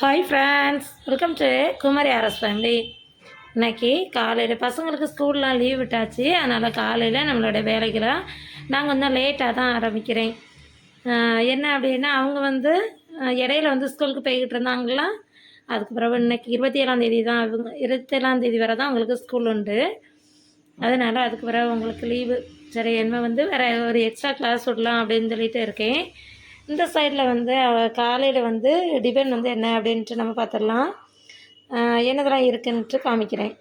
Hi friends welcome to Kumari Aras family இன்னைக்கு காலையில் பசங்களுக்கு ஸ்கூல்லாம் லீவ் விட்டாச்சு. அதனால் காலையில் நம்மளோட வேலைகளை நாங்கள் கொஞ்சம் லேட்டாக தான் ஆரம்பிக்கிறேன். என்ன அப்படின்னா அவங்க வந்து இடையில வந்து ஸ்கூலுக்கு போய்கிட்டு இருந்தாங்களா? அதுக்கு பிறகு இன்னைக்கு இருபத்தி ஏழாம் தேதி தான் அவங்க இருபத்தி ஏழாம் தேதி வரை தான் அவங்களுக்கு ஸ்கூல் உண்டு. அதனால் அதுக்கு பிறகு உங்களுக்கு லீவு சரி என்ன வந்து வேறு ஒரு எக்ஸ்ட்ரா கிளாஸ் விடலாம் அப்படின்னு சொல்லிட்டு இருக்கேன். இந்த சைடில் வந்து காலையில் வந்து டிபன் வந்து என்ன அப்படின்ட்டு நம்ம பார்த்துடலாம் என்னதெல்லாம் இருக்குன்ட்டு காமிக்கிறேன்.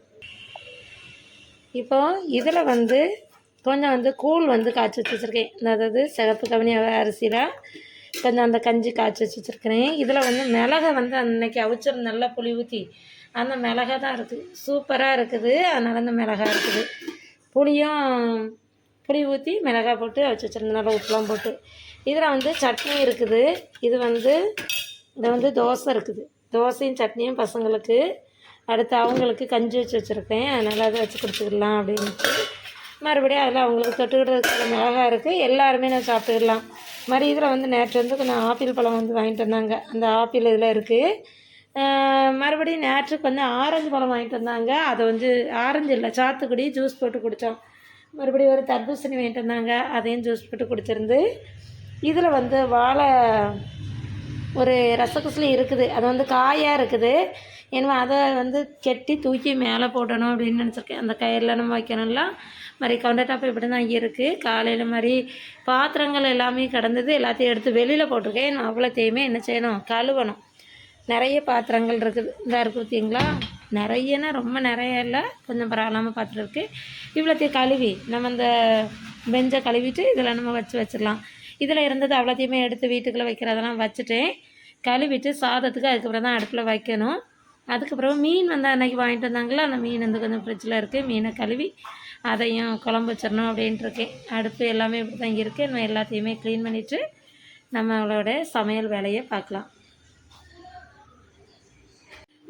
இப்போது இதில் வந்து கொஞ்சம் வந்து கூழ் வந்து காய்ச்சி வச்சு வச்சுருக்கேன். அதாவது சிகப்பு கவனி அரிசியில் கொஞ்சம் அந்த கஞ்சி காய்ச்சி வச்சு வச்சுருக்கிறேன். இதில் வந்து மிளகை வந்து அன்னைக்கு அவிச்சர் நல்லா புளி ஊற்றி அந்த மிளகா தான் இருக்குது சூப்பராக இருக்குது. அதனால் அந்த மிளகா இருக்குது. புளியும் புளி ஊற்றி மிளகா போட்டு அவிச்சு வச்சுருந்தேன். நல்லா உப்புலாம் போட்டு. இதில் வந்து சட்னி இருக்குது. இது வந்து இது வந்து தோசை இருக்குது. தோசையும் சட்னியும் பசங்களுக்கு அடுத்து அவங்களுக்கு கஞ்சி வச்சு வச்சுருக்கேன். அதனால் அதை வச்சு கொடுத்துக்கலாம் அப்படின்ட்டு. மறுபடியும் அதில் அவங்களுக்கு தொட்டுக்கிட்டு மிளகா இருக்குது. எல்லாருமே நான் சாப்பிட்டுக்கலாம். மாதிரி இதில் வந்து நேற்று வந்து கொஞ்சம் ஆப்பிள் பழம் வந்து வாங்கிட்டு வந்தாங்க. அந்த ஆப்பிள் இதில் இருக்குது. மறுபடியும் நேற்றுக்கு வந்து ஆரஞ்சு பழம் வாங்கிட்டு வந்தாங்க. அதை வந்து ஆரஞ்சு இல்லை சாத்துக்குடி ஜூஸ் போட்டு குடித்தோம். மறுபடியும் ஒரு தர்பூசணி வாங்கிட்டு வந்தாங்க. அதையும் ஜூஸ் போட்டு குடிச்சிருந்து இதில் வந்து வாழை ஒரு ரசகுசலி இருக்குது. அது வந்து காயாக இருக்குது. ஏன்னா அதை வந்து கெட்டி தூக்கி மேலே போடணும் அப்படின்னு நினச்சிருக்கேன். அந்த கயிறில் நம்ம வைக்கணும்லாம் மாதிரி கவுண்டர் டாப் இப்படி தான் இருக்குது காலையில் மாதிரி பாத்திரங்கள் எல்லாமே கிடந்தது. எல்லாத்தையும் எடுத்து வெளியில் போட்டிருக்கேன். நான் அவ்வளோத்தையுமே என்ன செய்யணும்? கழுவணும். நிறைய பாத்திரங்கள் இருக்குது. இதாக இருக்குது பார்த்தீங்களா? நிறையனா ரொம்ப நிறைய இல்லை. கொஞ்சம் பரவாயில்லாமல் பாத்திரம் இருக்குது இவ்வளோத்தையும் கழுவி நம்ம இந்த பெஞ்சை கழுவிட்டு இதில் நம்ம வச்சு வச்சிடலாம். இதில் இருந்தது அவ்வளோத்தையுமே எடுத்து வீட்டுக்குள்ளே வைக்கிறதெல்லாம் வச்சுட்டேன். கழுவிட்டு சாதத்துக்கு அதுக்கப்புறம் தான் அடுப்பில் வைக்கணும். அதுக்கப்புறம் மீன் வந்து அன்றைக்கி வாங்கிட்டு வந்தாங்களா? அந்த மீன் வந்து கொஞ்சம் ஃப்ரிட்ஜில் இருக்குது மீனை கழுவி அதையும் குழம்பு வச்சிடணும் அப்படின்ட்டுருக்கேன் அடுப்பு எல்லாமே இப்படி தான் இருக்குது நம்ம எல்லாத்தையுமே க்ளீன் பண்ணிவிட்டு நம்மளோட சமையல் வேலையை பார்க்கலாம்.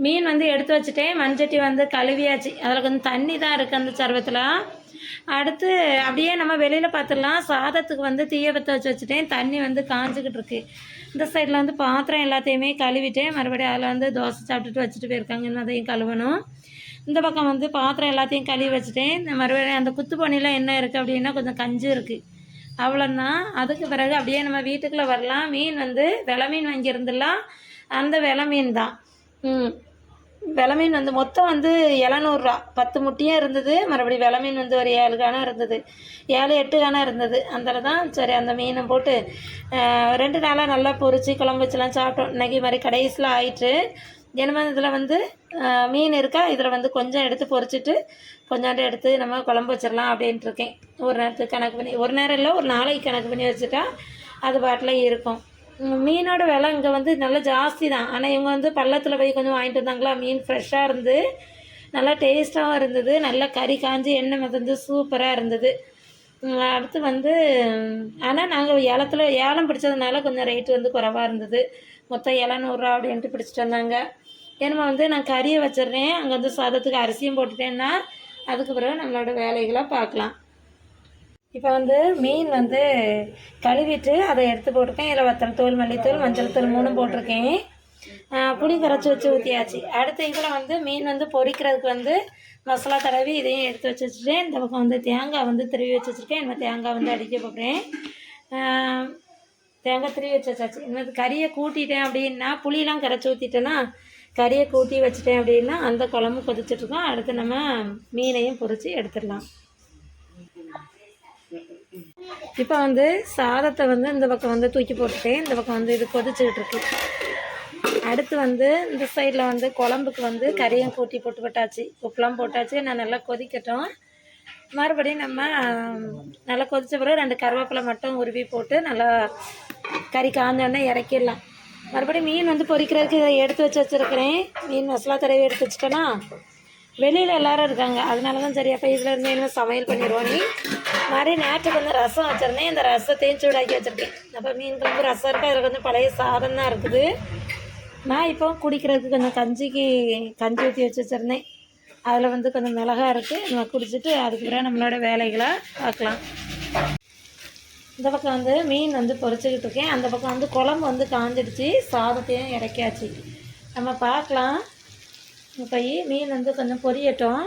மீன் வந்து எடுத்து வச்சுட்டேன். மண்சட்டி வந்து கழுவியாச்சு. அதில் கொஞ்சம் தண்ணி தான் இருக்குது அந்த சர்வத்தில். அடுத்து அப்படியே நம்ம வெளியில் பார்த்துடலாம். சாதத்துக்கு வந்து தீய பற்ற வச்சு வச்சுட்டேன். தண்ணி வந்து காஞ்சிக்கிட்டு இருக்கு. இந்த சைடில் வந்து பாத்திரம் எல்லாத்தையுமே கழுவிட்டேன். மறுபடியும் அதில் வந்து தோசை சாப்பிட்டுட்டு வச்சுட்டு போயிருக்காங்க. இன்னும் அதையும் கழுவணும். இந்த பக்கம் வந்து பாத்திரம் எல்லாத்தையும் கழுவி வச்சுட்டேன். இந்த மறுபடியும் அந்த குத்து பண்ணியில் என்ன இருக்குது அப்படின்னா கொஞ்சம் கஞ்சி இருக்குது அவ்வளோதான் அதுக்கு பிறகு அப்படியே நம்ம வீட்டுக்குள்ளே வரலாம். மீன் வந்து வில மீன் வாங்கியிருந்துலாம் அந்த வில மீன் தான். ம். வில மீன் வந்து மொத்தம் வந்து இளநூறுரூவா பத்து முட்டியும் இருந்தது மறுபடியும் வில மீன் வந்து ஒரு ஏழு காணம் இருந்தது. ஏழு எட்டு காணம் இருந்தது. அதில் தான் சரி அந்த மீனை போட்டு ரெண்டு நாளாக நல்லா பொரிச்சு குழம்பு வச்சுலாம் சாப்பிட்டோம். இன்றைக்கி மாதிரி கடைசியில் ஆயிட்டு என்னமோ இதில் வந்து மீன் இருக்கா? இதில் வந்து கொஞ்சம் எடுத்து பொறிச்சிட்டு கொஞ்சோண்டு எடுத்து நம்ம குழம்பு வச்சிடலாம் அப்படின்ட்டு இருக்கேன். ஒரு நேரத்துக்கு கணக்கு பண்ணி ஒரு நேரம் இல்லை ஒரு நாளைக்கு கணக்கு பண்ணி வச்சுட்டா அது பாட்டில் இருக்கும். மீனோட விலை இங்கே வந்து நல்லா ஜாஸ்தி தான் ஆனால் இவங்க வந்து பள்ளத்தில் போய் கொஞ்சம் வாங்கிட்டு வந்தாங்களா? மீன் ஃப்ரெஷ்ஷாக இருந்து நல்லா டேஸ்ட்டாகவும் இருந்தது. நல்லா கறி காஞ்சி எண்ணெய் மிதந்து சூப்பராக இருந்தது. அடுத்து வந்து ஆனால் நாங்கள் ஏலத்தில் ஏலம் பிடிச்சதுனால கொஞ்சம் ரேட்டு வந்து குறைவாக இருந்தது. மொத்தம் எழுநூறுரூவா அப்படின்ட்டு பிடிச்சிட்டு வந்தாங்க. ஏன்னா வந்து நான் கறியை வச்சிடுறேன். அங்கே வந்து சாதத்துக்கு அரிசியும் போட்டுட்டேன்னா அதுக்கு பிறகு நம்மளோட வேலைகளை பார்க்கலாம். இப்போ வந்து மீன் வந்து கழுவிட்டு அதை எடுத்து போட்டிருக்கேன். இதில் வத்தல் தூள் மல்லித்தூள் மஞ்சள் தூள் மூணும் போட்டிருக்கேன். புளி கரைச்சி வச்சு ஊற்றியாச்சு அடுத்து இதில் வந்து மீன் வந்து பொரிக்கிறதுக்கு வந்து மசாலா தடவி இதையும் எடுத்து வச்சு வச்சுட்டேன். இந்த பக்கம் வந்து தேங்காய் வந்து திருவி வச்சு வச்சுருக்கேன். இந்த தேங்காய் வந்து அடிக்க போகிறேன் தேங்காய் திருவி வச்சு வச்சாச்சு. இன்னது கறியை கூட்டிட்டேன் அப்படின்னா புளியெலாம் கரைச்சி ஊற்றிட்டேன்னா கறியை கூட்டி வச்சுட்டேன் அப்படின்னா அந்த குழம்பு கொதிச்சிட்ருக்கோம் அடுத்து நம்ம மீனையும் பொறிச்சு எடுத்துடலாம். இப்போ வந்து சாதத்தை வந்து இந்த பக்கம் வந்து தூக்கி போட்டுட்டேன். இந்த பக்கம் வந்து இது கொதிச்சுக்கிட்டு இருக்கு. அடுத்து வந்து இந்த சைடில் வந்து குழம்புக்கு வந்து கறியும் கூட்டி போட்டு போட்டாச்சு உப்புலாம் போட்டாச்சு. நான் நல்லா கொதிக்கட்டும். மறுபடியும் நம்ம நல்லா கொதித்த பிறகு ரெண்டு கருவேப்பிலை மட்டும் உருவி போட்டு நல்லா கறி காஞ்சோடனே இறக்கிடலாம். மறுபடியும் மீன் வந்து பொரிக்கிறதுக்கு இதை எடுத்து வச்சு வச்சுருக்கிறேன். மீன் மசாலா தடவி எடுத்து வச்சுட்டேன்னா வெளியில் எல்லோரும் இருக்காங்க. அதனால தான் சரி அப்போ இதில் இருந்து என்ன சமையல் பண்ணிடுவோம் நீ. மாதிரி நேற்று வந்து ரசம் வச்சுருந்தேன். இந்த ரசத்தையும் சூடாக்கி வச்சுருக்கேன். அப்போ மீன் குழம்பு ரசம் இருக்குது அதில் கொஞ்சம் பழைய சாதம் தான் இருக்குது. நான் இப்போ குடிக்கிறதுக்கு கொஞ்சம் கஞ்சிக்கு கஞ்சி ஊற்றி வச்சு வச்சுருந்தேன். அதில் வந்து கொஞ்சம் மிளகா இருக்குது நம்ம குடிச்சிட்டு அதுக்கு பிறகு நம்மளோட வேலைகளை பார்க்கலாம். இந்த பக்கம் வந்து மீன் வந்து பொறிச்சிக்கிட்டு இருக்கேன். அந்த பக்கம் வந்து குழம்பு வந்து காஞ்சிடுச்சு. சாதத்தையும் இறக்கியாச்சு. நம்ம பார்க்கலாம். போய் மீன் வந்து கொஞ்சம் பொரியட்டும்.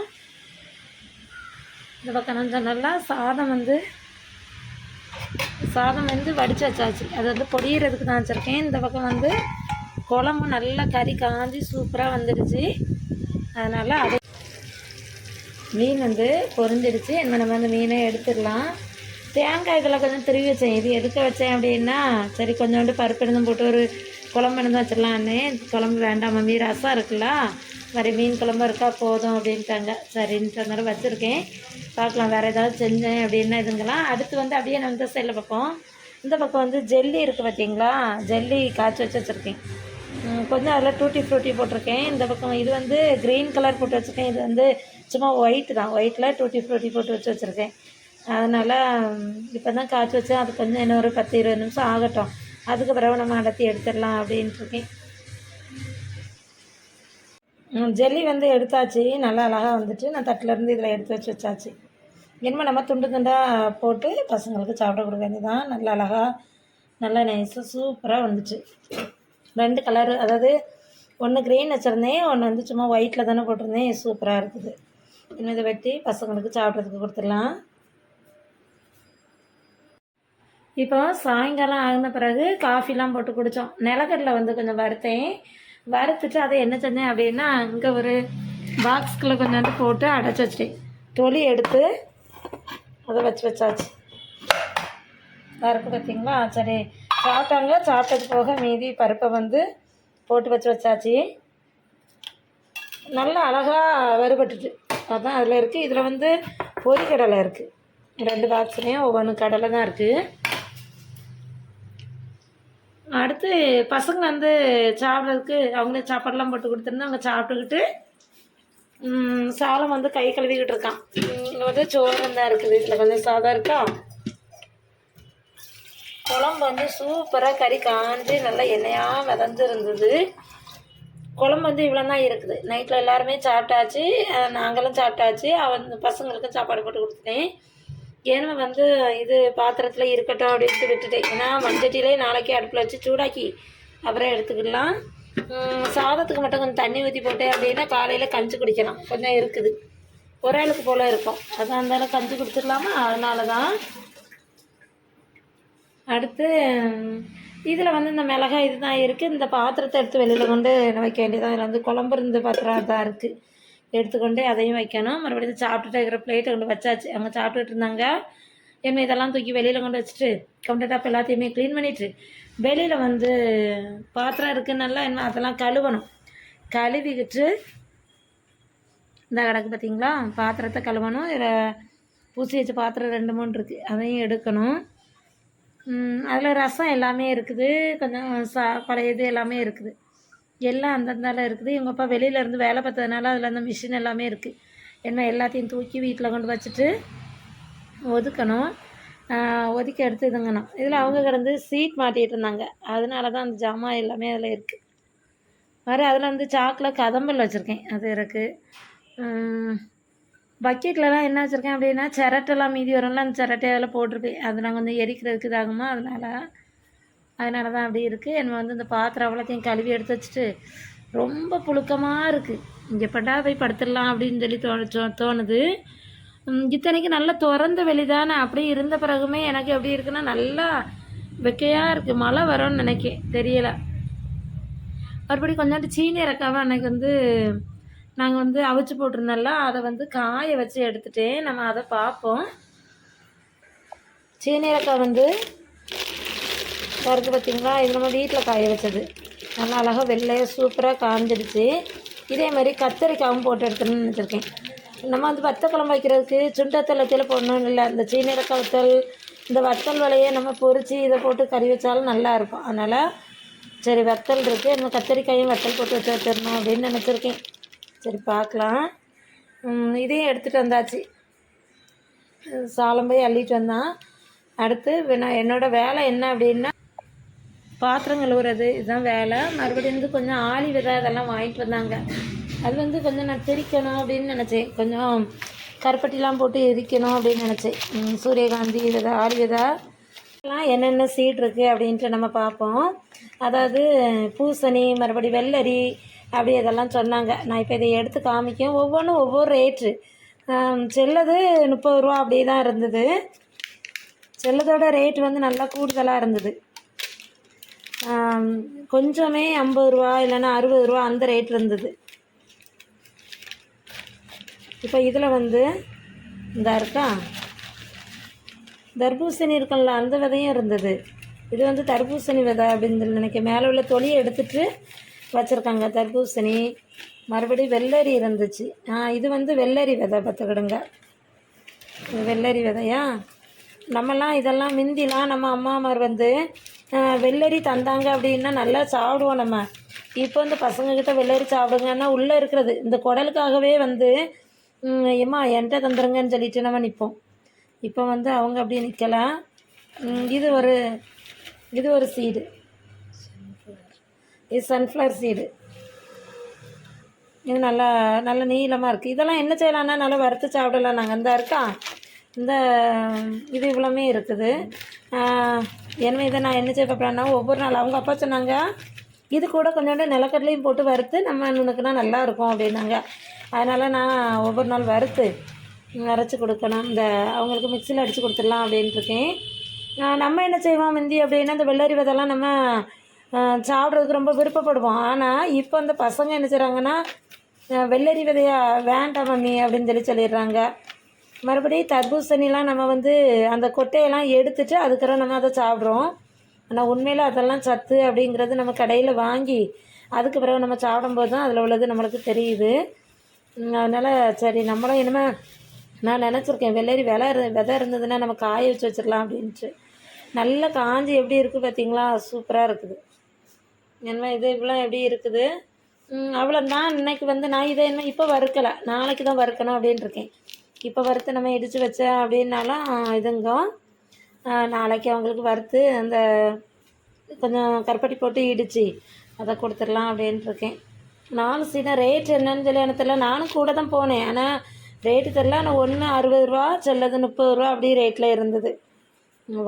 இந்த பக்கம் கொஞ்சம் நல்லா சாதம் வந்து சாதம் வந்து வடித்து வச்சாச்சு. அது வந்து பொடியறதுக்கு தான் வச்சுருக்கேன். இந்த பக்கம் வந்து குழம்பு நல்லா கறி காஞ்சி சூப்பராக வந்துடுச்சு. அதனால் அது மீன் வந்து பொரிஞ்சிடுச்சு. என்ன நம்ம அந்த மீனை எடுத்துடலாம். தேங்காய் இதில் கொஞ்சம் திருவி வச்சேன். இது எதுக்க வச்சேன் அப்படின்னா சரி கொஞ்சோண்டு பருப்பு இருந்தும் போட்டு ஒரு குழம்பு எடுத்து வச்சிடலான்னு. குழம்பு வேண்டாம் மம்மி. ரசம் இருக்குல்ல? மாதிரி மீன் குழம்பு இருக்கா போதும் அப்படின்ட்டாங்க. சரின்றதுனால வச்சுருக்கேன். பார்க்கலாம் வேறு ஏதாவது செஞ்சேன் அப்படின்னா இதுங்களாம் அடுத்து வந்து அப்படியே நான் இந்த சைடில் பார்ப்போம். இந்த பக்கம் வந்து ஜெல்லி இருக்குது பார்த்தீங்களா? ஜெல்லி காய்ச்சி வச்சு வச்சுருக்கேன். கொஞ்சம் அதில் டூட்டி ஃப்ரூட்டி போட்டிருக்கேன். இந்த பக்கம் இது வந்து க்ரீன் கலர் போட்டு வச்சுருக்கேன். இது வந்து சும்மா ஒயிட் தான். ஒயிட்டில் டூட்டி ஃப்ரூட்டி போட்டு வச்சு வச்சுருக்கேன். அதனால் இப்போ தான் காய்ச்சி வச்சேன். அது கொஞ்சம் இன்னும் ஒரு பத்து இருபது நிமிஷம் ஆகட்டும். அதுக்கு பிறகு நம்ம அடர்த்தி எடுத்துடலாம் அப்படின்ட்டு இருக்கேன். ஜெல்லி வந்து எடுத்தாச்சு. நல்லா அழகாக வந்துட்டு நான் தட்டிலேருந்து இதில் எடுத்து வச்சு வச்சாச்சு. இனிமேல் நம்ம துண்டு துண்டாக போட்டு பசங்களுக்கு சாப்பிட கொடுக்க வேண்டியதான் நல்லா அழகாக நல்லா நைஸாக சூப்பராக வந்துச்சு. ரெண்டு கலரு அதாவது ஒன்று க்ரீன் வச்சுருந்தேன் ஒன்று வந்து சும்மா ஒயிட்டில் தானே போட்டிருந்தேன். சூப்பராக இருக்குது. இனிமேல் இதை வெட்டி பசங்களுக்கு சாப்பிட்றதுக்கு கொடுத்துடலாம். இப்போ சாயங்காலம் ஆகின பிறகு காஃபிலாம் போட்டு குடித்தோம் நிலக்கடலை வந்து கொஞ்சம் வறுத்தேன். வறுத்துட்டு அதை என்ன செஞ்சேன் அப்படின்னா அங்கே ஒரு பாக்ஸ்குள்ளே கொஞ்சோண்டு போட்டு அடைச்சி வச்சிட்டேன். தொலி எடுத்து அதை வச்சு வச்சாச்சு. பருப்பு பார்த்தீங்களா சரி சாப்பிட்டாங்க. சாப்பிட்டது போக மீதி பருப்பை வந்து போட்டு வச்சு வச்சாச்சு. நல்லா அழகாக வறுபட்டுட்டு. அதான் அதில் இருக்குது இதில் வந்து பொரிக்கடலை இருக்குது ரெண்டு பாக்ஸ்லேயும் ஒவ்வொன்று கடலை தான் இருக்குது அடுத்து பசங்க வந்து சாப்பிட்றதுக்கு அவங்களே சாப்பாடெல்லாம் போட்டு கொடுத்துருந்தா அவங்க சாப்பிட்டுக்கிட்டு சாலம் வந்து கை கழுவிக்கிட்டு இருக்கான். இங்கே வந்து சோறு தான் இருக்குது. இதில் கொஞ்சம் சாதம் இருக்கா? குழம்பு வந்து சூப்பராக கறி காஞ்சு நல்லா எண்ணெயாக விதஞ்சிருந்தது இருந்தது குழம்பு வந்து இவ்வளோ தான் இருக்குது. நைட்டில் எல்லாருமே சாப்பிட்டாச்சு. நாங்களும் சாப்பிட்டாச்சு. அவன் பசங்களுக்கும் சாப்பாடு போட்டு கொடுத்துட்டேன். ஏன்னா வந்து இது பாத்திரத்தில் இருக்கட்டும் அப்படின்ட்டு விட்டுட்டேன். ஏன்னா மஞ்சட்டிலே நாளைக்கு அடுப்பில் வச்சு சூடாக்கி அப்புறம் எடுத்துக்கலாம் சாதத்துக்கு மட்டும் கொஞ்சம் தண்ணி ஊற்றி போட்டேன் அப்படின்னா காலையில் கஞ்சி குடிக்கலாம். கொஞ்சம் இருக்குது. ஒரு ஆளுக்கு போல் இருக்கும். அதான் அந்த கஞ்சி குடிச்சிடலாமா? அதனால தான் அடுத்து இதில் வந்து இந்த மிளகாய் இதுதான் இருக்குது இந்த பாத்திரத்தை எடுத்து வெளியில் கொண்டு வைக்க வேண்டியதான் இதில் வந்து குழம்பு இருந்த பாத்திரம் தான் இருக்குது எடுத்துக்கொண்டு அதையும் வைக்கணும். மறுபடியும் சாப்பிட்டுட்டு இருக்கிற பிளேட்டை கொண்டு வச்சாச்சு. அவங்க சாப்பிட்டுட்டு இருந்தாங்க. என்ன இதெல்லாம் தூக்கி வெளியில் கொண்டு வச்சுட்டு கம்ப்ளீட்டாக இப்போ எல்லாத்தையுமே க்ளீன் பண்ணிவிட்டு வெளியில் வந்து பாத்திரம் இருக்குது நல்லா என்ன அதெல்லாம் கழுவணும். கழுவிக்கிட்டு இந்த கிடக்கு பார்த்தீங்களா பாத்திரத்தை கழுவணும். இதில் பூசி வச்ச பாத்திரம் ரெண்டு மூணு இருக்குது அதையும் எடுக்கணும். அதில் ரசம் எல்லாமே இருக்குது. கொஞ்சம் சா பழையது எல்லாமே இருக்குது. எல்லாம் அந்தந்தால இருக்குது. இவங்க அப்பா வெளியில இருந்து வேலை பார்த்ததுனால அதில் அந்த மிஷின் எல்லாமே இருக்குது என்ன எல்லாத்தையும் தூக்கி வீட்டில் கொண்டு வச்சுட்டு ஒதுக்கணும். ஒதுக்கி எடுத்து இதுங்கணும். இதில் அவங்க கிடந்து சீட் மாட்டிகிட்டு இருந்தாங்க. அதனால தான் அந்த ஜாமான் எல்லாமே அதில் இருக்குது மாதிரி அதில் வந்து சாக்கில் கதம்பல் வச்சுருக்கேன். அது இருக்குது பக்கெட்லலாம் என்ன வச்சுருக்கேன் அப்படின்னா சிரட்டெல்லாம் மீதி வரும்ல அந்த சிரட்டை அதில் போட்டிருப்பேன். அது நாங்கள் வந்து எரிக்கிறதுக்கு இதாகுமா? அதனால் அதனால தான் அப்படி இருக்குது என்ன வந்து இந்த பாத்திரம் அவ்வளோத்தையும் கழுவி எடுத்து வச்சுட்டு ரொம்ப புழுக்கமாக இருக்குது இங்கே பட்டா போய் படுத்துடலாம் அப்படின்னு சொல்லி தோணு தோ- தோணுது. இத்தனைக்கு நல்லா திறந்த வெளிதானே? அப்படி இருந்த பிறகுமே எனக்கு எப்படி இருக்குன்னா நல்லா வெக்கையாக இருக்குது மழை வரும்னு நினைக்கேன். தெரியலை. மறுபடியும் கொஞ்சோண்டு சீனி இறக்காம அன்னைக்கு வந்து நாங்கள் வந்து அவிச்சு போட்டிருந்தோம்ல அதை வந்து காய வச்சு எடுத்துட்டேன். நம்ம அதை பார்ப்போம். சீனி இறக்காய் வந்து பருக்கு பார்த்தீங்களா இது நம்ம வீட்டில் காய வச்சது. நல்லா அழகாக வெள்ளையாக சூப்பராக காஞ்சிடுச்சு. இதே மாதிரி கத்தரிக்காயும் போட்டு எடுத்துன்னு நினச்சிருக்கேன் நம்ம வந்து வத்த குழம்பு வைக்கிறதுக்கு சுண்டத்தலத்தில் போடணும் இல்லை. இந்த சீனிரக்காய் வத்தல் இந்த வத்தல் வலையை நம்ம பொரித்து இதை போட்டு கறி வச்சாலும் நல்லா இருக்கும். அதனால் சரி வத்தல் இருக்குது நம்ம கத்தரிக்காயும் வத்தல் போட்டு வச்சு வச்சிடணும் அப்படின்னு நினச்சிருக்கேன். சரி பார்க்கலாம். இதையும் எடுத்துகிட்டு வந்தாச்சு. சாலம் போய் அள்ளிட்டு வந்தான். அடுத்து நான் என்னோடய வேலை என்ன அப்படின்னா பாத்திரம் கழுவுறது இதுதான் வேலை. மறுபடியும் வந்து கொஞ்சம் ஆளி விதை அதெல்லாம் வாங்கிட்டு வந்தாங்க. அது வந்து கொஞ்சம் நான் திரிக்கணும் அப்படின்னு நினச்சேன். கொஞ்சம் கருப்பட்டிலாம் போட்டு எரிக்கணும் அப்படின்னு நினச்சேன். சூரியகாந்தி விதை ஆளி விதை. எல்லாம் என்னென்ன சீட் இருக்குது அப்படின்ட்டு நம்ம பார்ப்போம். அதாவது பூசணி மறுபடி வெள்ளரி அப்படி இதெல்லாம் சொன்னாங்க. நான் இப்போ இதை எடுத்து காமிக்கும் ஒவ்வொன்றும் ஒவ்வொரு ரேட்டு செல்லது முப்பது ரூபா அப்படியே தான் இருந்தது. செல்லதோட ரேட் வந்து நல்லா கூடுதலாக இருந்தது. கொஞ்சமே ஐம்பது ரூபா இல்லைன்னா அறுபது ரூபா அந்த ரேட் இருந்தது. இப்போ இதில் வந்து இந்த இருக்கா? தர்பூசணி இருக்கும்ல அந்த விதையும் இருந்தது. இது வந்து தர்பூசணி விதை அப்படின்னு சொல்லி மேலே உள்ள தொலியை எடுத்துட்டு வச்சுருக்காங்க தர்பூசணி. மறுபடியும் வெள்ளரி இருந்துச்சு. ஆ இது வந்து வெள்ளரி விதை பார்த்துக்கிடுங்க. வெள்ளரி விதையா? நம்மலாம் இதெல்லாம் மிந்திலாம் நம்ம அம்மாமார் வந்து வெள்ளரி தந்தாங்க அப்படின்னா நல்லா சாப்பிடுவோம் நம்ம. இப்போ வந்து பசங்கக்கிட்ட வெள்ளரி சாப்பிடுங்கன்னா உள்ளே இருக்கிறது. இந்த குடலுக்காகவே வந்து ஏம்மா என்கிட்ட தந்துருங்கன்னு சொல்லிட்டு நம்ம நிற்போம் இப்போ வந்து அவங்க அப்படியே நிற்கலாம் இது ஒரு இது ஒரு சீடு இது சன்ஃப்ளவர் சீடு இது நல்லா நல்ல நீளமாக இருக்குது இதெல்லாம் என்ன செய்யலாம்னா நல்லா வறுத்து சாப்பிடலாம். நாங்கள் இந்த இருக்கா இந்த இது இவ்வளோமே இருக்குது. எனவே இதை நான் என்ன செய்ய போகிறேன்னா ஒவ்வொரு நாள் அவங்க அப்பா சொன்னாங்க இது கூட கொஞ்சோண்டு நிலக்கடலையும் போட்டு வறுத்து நம்ம நுணுக்குனா நல்லா இருக்கும் அப்படின்னாங்க. அதனால் நான் ஒவ்வொரு நாள் வறுத்து அரைச்சி கொடுக்கணும். இந்த அவங்களுக்கு மிக்சியில் அடித்து கொடுத்துடலாம் அப்படின்ட்டு இருக்கேன். நம்ம என்ன செய்வோம் முந்தி அப்படின்னா இந்த வெள்ளரி விதெல்லாம் நம்ம சாப்பிட்றதுக்கு ரொம்ப விருப்பப்படுவோம். ஆனால் இப்போ அந்த பசங்க என்ன செய்கிறாங்கன்னா வெள்ளரி விதையா வேண்டாம் மம்மி அப்படின்னு சொல்லி சொல்லிடுறாங்க. மறுபடியும் தர்பூசணிலாம் நம்ம வந்து அந்த கொட்டையெல்லாம் எடுத்துட்டு அதுக்கப்புறம் நம்ம அதை சாப்பிட்றோம். ஆனால் உண்மையில் அதெல்லாம் சத்து அப்படிங்கிறது நம்ம கடையில் வாங்கி அதுக்கு பிறகு நம்ம சாப்பிடும்போது தான் அதில் உள்ளது நம்மளுக்கு தெரியுது. அதனால் சரி நம்மளும் என்னமோ நான் நினச்சிருக்கேன் வெள்ளரி விலை இரு விதை இருந்ததுன்னா நம்ம காய வச்சு வச்சிடலாம் அப்படின்ட்டு. நல்லா காஞ்சி எப்படி இருக்குது பார்த்தீங்களா சூப்பராக இருக்குது. என்ன இது இவ்வளோ எப்படி இருக்குது? அவ்வளோ தான் இன்னைக்கு வந்து நான் இதை இன்னும் இப்போ வறுக்கலை. நாளைக்கு தான் வறுக்கணும் அப்படின்னு இருக்கேன். இப்போ வறுத்து நம்ம இடித்து வச்சேன் அப்படின்னாலும் இதுங்க. நாளைக்கு அவங்களுக்கு வறுத்து அந்த கொஞ்சம் கருப்பட்டி போட்டு இடித்து அதை கொடுத்துடலாம் அப்படின்ட்டு இருக்கேன். நானும் சீனா ரேட் என்னன்னு சொல்லி எனக்கு தெரியல. நானும் கூட தான் போனேன். ஆனால் ரேட்டு தெரில ஆனால் ஒன்று அறுபது ரூபா செல்லது முப்பது ரூபா அப்படி ரேட்டில் இருந்தது.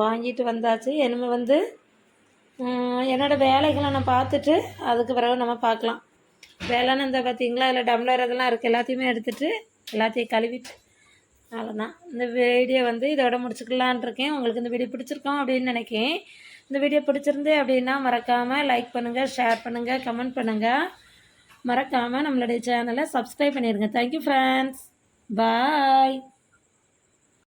வாங்கிட்டு வந்தாச்சு. இனிமே வந்து என்னோடய வேலைகளை நான் பார்த்துட்டு அதுக்கு பிறகு நம்ம பார்க்கலாம். வேலைன்னு இந்த பார்த்தீங்களா? அதில் டம்ளர் அதெல்லாம் இருக்குது எல்லாத்தையுமே எடுத்துகிட்டு எல்லாத்தையும் கழுவிட்டு அவ்வளோதான் இந்த வீடியோ வந்து இதோட முடிச்சுக்கலான் இருக்கேன். உங்களுக்கு இந்த வீடியோ பிடிச்சிருக்கோம் அப்படின்னு நினைக்கிறேன் இந்த வீடியோ பிடிச்சிருந்து அப்படின்னா மறக்காமல் லைக் பண்ணுங்கள் ஷேர் பண்ணுங்கள் கமெண்ட் பண்ணுங்கள் மறக்காமல் நம்மளுடைய சேனலை சப்ஸ்கிரைப் பண்ணிடுங்க. Thank you friends bye